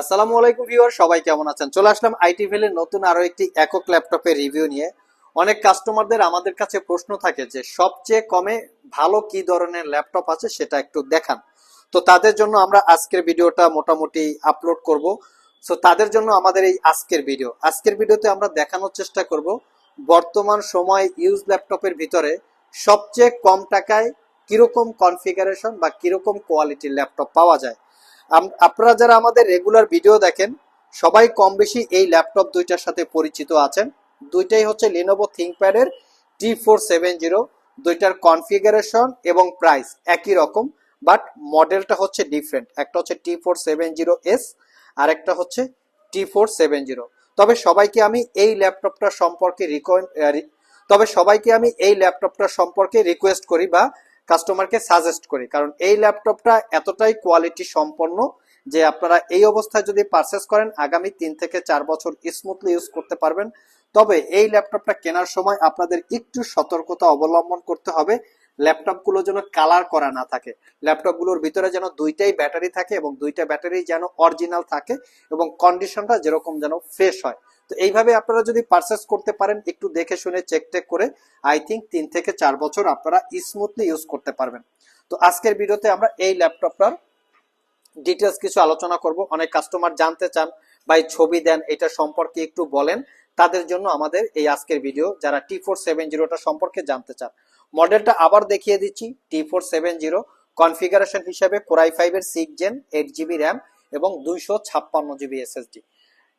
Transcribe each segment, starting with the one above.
আসসালামু আলাইকুম ভিউয়ার, সবাই কেমন আছেন? চলে আসলাম আইটি ভেলের নতুন আরও একটি একক ল্যাপটপের রিভিউ নিয়ে। অনেক কাস্টমারদের আমাদের কাছে প্রশ্ন থাকে যে, সবচেয়ে কমে ভালো কি ধরনের ল্যাপটপ আছে সেটা একটু দেখান। তো তাদের জন্য আমরা আজকের ভিডিওটা মোটামুটি আপলোড করব। সো তাদের জন্য আমাদের এই আজকের ভিডিও। আজকের ভিডিওতে আমরা দেখানোর চেষ্টা করব, বর্তমান সময় ইউজ ল্যাপটপের ভিতরে সবচেয়ে কম টাকায় কীরকম কনফিগারেশন বা কীরকম কোয়ালিটির ল্যাপটপ পাওয়া যায়। আপনারা যারা আমাদের রেগুলার ভিডিও দেখেন, সবাই কম বেশি এই ল্যাপটপ দুইটার সাথে পরিচিত আছেন। দুইটাই হচ্ছে লিনোভো থিঙ্কপ্যাডের টি ফোর সেভেন জিরো দুইটার কনফিগারেশন এবং প্রাইস একই রকম বাট মডেলটা হচ্ছে ডিফারেন্ট একটা হচ্ছে T four seven zero S আর একটা হচ্ছে টি ফোর সেভেন জিরো তবে সবাইকে আমি এই ল্যাপটপটা সম্পর্কে রিকোয়েন্ট তবে সবাইকে আমি এই ল্যাপটপটা সম্পর্কে রিকোয়েস্ট করি বা কাস্টমারকে সাজেস্ট করি। কারণ এই ল্যাপটপটা এতটাই কোয়ালিটি সম্পন্ন যে আপনারা এই অবস্থায় যদি পারচেস করেন, আগামী তিন থেকে চার বছর স্মুথলি ইউজ করতে পারবেন। তবে এই ল্যাপটপটা কেনার সময় আপনাদের একটু সতর্কতা অবলম্বন করতে হবে। ল্যাপটপগুলো যেন কালার করা না থাকে। ল্যাপটপগুলোর ভিতরে যেন দুইটাই ব্যাটারি থাকে এবং দুইটা ব্যাটারি যেন অরিজিনাল থাকে এবং কন্ডিশনটা যেরকম যেন ফ্রেশ হয়। তো এইভাবে আপনারা যদি পারচেস করতে পারেন, একটু দেখে শুনে চেক টেক করে আই থিঙ্ক তিন থেকে চার বছর আপনারা স্মুথলি ইউজ করতে পারবেন। তো আজকের ভিডিওতে আমরা এই ল্যাপটপটার ডিটেলস কিছু আলোচনা করব। অনেক কাস্টমার জানতে চান বা ছবি দেন, এটা সম্পর্কে একটু বলেন। তাদের জন্য আমাদের এই আজকের ভিডিও যারা টি ফোর সেভেন জিরোটা সম্পর্কে জানতে চান। মডেলটা আবার দেখিয়ে দিচ্ছি T four seven zero configuration হিসাবে কোরাই ফাইভের six gen eight GB RAM এবং দুইশো ছাপ্পান্ন জিবি এসএসডি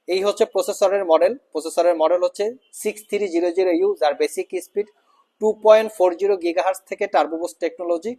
এই হচ্ছে প্রসেসরের মডেল। প্রসেসরের মডেল হচ্ছে six three zero zero U যার basic speed two point four zero gigahertz থেকে turbo boost technology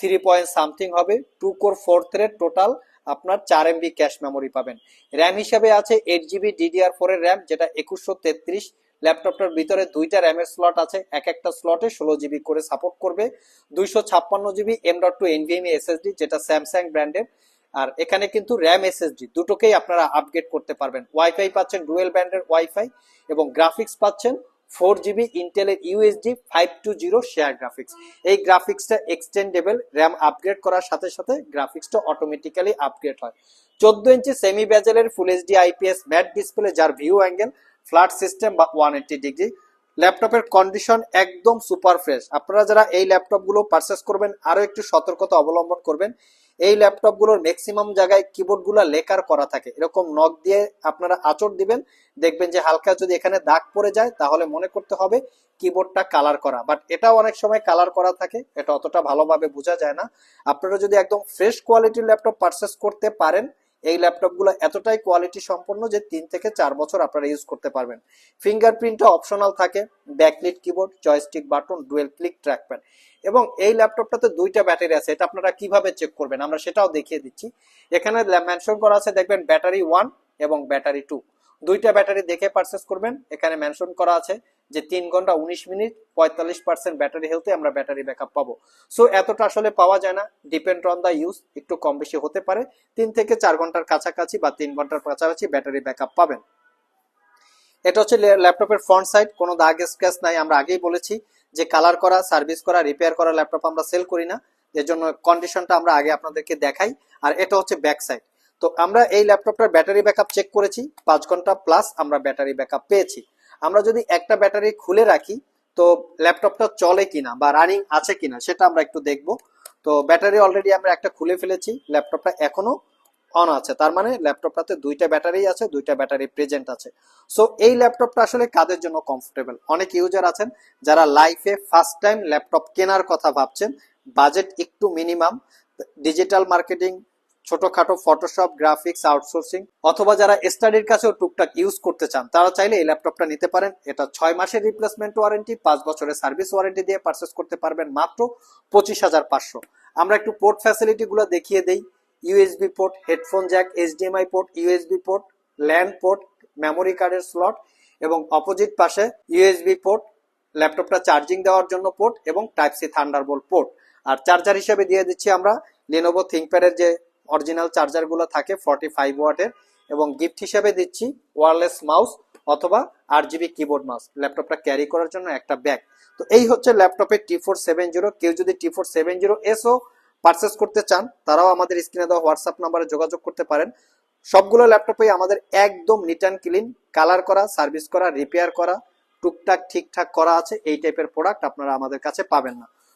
three point something হবে two core four thread total আপনার চার এমবি ক্যাশ মেমোরি পাবেন। র্যাম হিসাবে আছে এইট জিবি ডিডিআর ফোরের র্যাম যেটা একুশশো তেত্রিশ ল্যাপটপটার ভিতরে দুইটা র্যামের স্লট আছে, এক একটা স্লটে ষোলো জিবি করে সাপোর্ট করবে। দুইশো ছাপ্পান্ন GB M dot two NVMe SSD যেটা স্যামসাং ব্র্যান্ডের আর এখানে কিন্তু র্যাম এসএসডি দুটোকেই আপনারা আপগ্রেড করতে পারবেন। ওয়াইফাই পাচ্ছেন ডুয়েল ব্যান্ডের ওয়াইফাই এবং গ্রাফিক্স পাচ্ছেন ফোর জিবি ইন্টেলের UHD five two zero share graphics এই গ্রাফিক্সটা এক্সটেন্ডেবল র্যাম আপগ্রেড করার সাথে সাথে গ্রাফিক্সটা অটোমেটিক্যালি আপগ্রেড হয়। চোদ্দ inch semi ব্যাজেলের full HD IPS matte display যার ভিউ অ্যাঙ্গেল ফ্ল্যাট সিস্টেম বা ওয়ান এইটি ডিগ্রি ল্যাপটপের কন্ডিশন একদম সুপার ফ্রেশ আপনারা যারা এই ল্যাপটপগুলো পারচেস করবেন আরও একটু সতর্কতা অবলম্বন করবেন। এই ল্যাপটপগুলোর ম্যাক্সিমাম জায়গায় কিবোর্ড কিবোর্ডগুলো লেকার করা থাকে। এরকম নখ দিয়ে আপনারা আচর দিবেন, দেখবেন যে হালকা যদি এখানে দাগ পড়ে যায়, তাহলে মনে করতে হবে কিবোর্ডটা কালার করা। বাট এটাও অনেক সময় কালার করা থাকে, এটা অতটা ভালোভাবে বোঝা যায় না। আপনারা যদি একদম ফ্রেশ কোয়ালিটির ল্যাপটপ পারচেস করতে পারেন এই ল্যাপটপগুলো এতটাই কোয়ালিটি সম্পন্ন যে তিন থেকে চার বছর আপনারা ইউজ করতে পারবেন। ফিঙ্গারপ্রিন্টটা অপশনাল থাকে backlit keyboard joystick button dual click trackpad এবং এই ল্যাপটপটাতে দুইটা ব্যাটারি আছে, এটা আপনারা কীভাবে চেক করবেন? আমরা সেটাও দেখিয়ে দিচ্ছি। এখানে মেনশন করা আছে, দেখবেন ব্যাটারি ওয়ান এবং ব্যাটারি টু দুইটা ব্যাটারি দেখে পারচেস করবেন, এখানে মেনশন করা আছে। যে তিন ঘণ্টা উনিশ মিনিট পঁয়তাল্লিশ পার্সেন্ট ব্যাটারি হেলথে আমরা ব্যাটারি ব্যাকআপ পাবো। সো এতটা আসলে পাওয়া যায় না। ডিপেন্ড অন দ্য ইউজ একটু কম বেশি হতে পারে। তিন থেকে চার ঘণ্টার কাছাকাছি বা তিন ঘণ্টার কাছাকাছি ব্যাটারি ব্যাকআপ পাবেন। এটা হচ্ছে ল্যাপটপের ফ্রন্ট সাইড কোনো দাগ স্ক্র্যাচ নাই। আমরা আগেই বলেছি যে কালার করা সার্ভিস করা রিপেয়ার করা ল্যাপটপ আমরা সেল করি না। এর জন্য কন্ডিশনটা আমরা আগে আপনাদেরকে দেখাই। আর এটা হচ্ছে ব্যাক সাইড তো আমরা এই ল্যাপটপটার ব্যাটারি ব্যাকআপ চেক করেছি। পাঁচ ঘণ্টা প্লাস আমরা ব্যাটারি ব্যাকআপ পেয়েছি। আমরা যদি একটা ব্যাটারি খুলে রাখি, তো ল্যাপটপটা চলে কিনা বা রানিং আছে কিনা সেটা আমরা একটু দেখব। তো ব্যাটারি অলরেডি আমরা একটা খুলে ফেলেছি, ল্যাপটপটা এখনও অন আছে। তার মানে ল্যাপটপটাতে দুইটা ব্যাটারি আছে, দুইটা ব্যাটারি প্রেজেন্ট আছে। সো এই ল্যাপটপটা আসলে কাদের জন্য কমফোর্টেবল অনেক ইউজার আছেন যারা লাইফে ফার্স্ট টাইম ল্যাপটপ কেনার কথা ভাবছেন বাজেট একটু মিনিমাম ডিজিটাল মার্কেটিং ছোটখাটো ফটোশপ গ্রাফিক্স আউটসোর্সিং অথবা যারা স্টাডির কাছেও টুকটাক ইউজ করতে চান, তারা চাইলে এই ল্যাপটপটা নিতে পারেন। এটা ছয় মাসের রিপ্লেসমেন্ট ওয়ারেন্টি পাঁচ বছরের সার্ভিস ওয়ারেন্টি দিয়ে পারচেস করতে পারবেন মাত্র পঁচিশ হাজার পাঁচশো। আমরা একটু পোর্ট ফ্যাসিলিটি গুলো দেখিয়ে দেই। USB port headphone jack HDMI port USB port LAN port memory কার্ডের স্লট এবং অপোজিট পাশে ইউএসবি পোর্ট ল্যাপটপটা চার্জিং দেওয়ার জন্য পোর্ট এবং টাইপ সি থান্ডারবোল্ট পোর্ট আর চার্জার হিসেবে দিয়ে দিচ্ছি আমরা লিনোভো থিঙ্কপ্যাডের যে অরিজিনাল চার্জারগুলো থাকে ফর্টি ফাইভ ওয়াটের এবং গিফট হিসেবে দিচ্ছি ওয়ারলেস মাউস অথবা আট জিবি কিবোর্ড মাউস ল্যাপটপটা ক্যারি করার জন্য একটা ব্যাগ তো এই হচ্ছে ল্যাপটপের টি ফোর সেভেন জিরো কেউ যদি T four seven zero S O purchase করতে চান, তারাও আমাদের স্ক্রিনে দেওয়া হোয়াটসঅ্যাপ নাম্বারে যোগাযোগ করতে পারেন। সবগুলো ল্যাপটপে আমাদের একদম নিট অ্যান্ড ক্লিন কালার করা সার্ভিস করা রিপেয়ার করা, টুকটাক ঠিকঠাক করা আছে, এই টাইপের প্রোডাক্ট আপনারা আমাদের কাছে পাবেন না।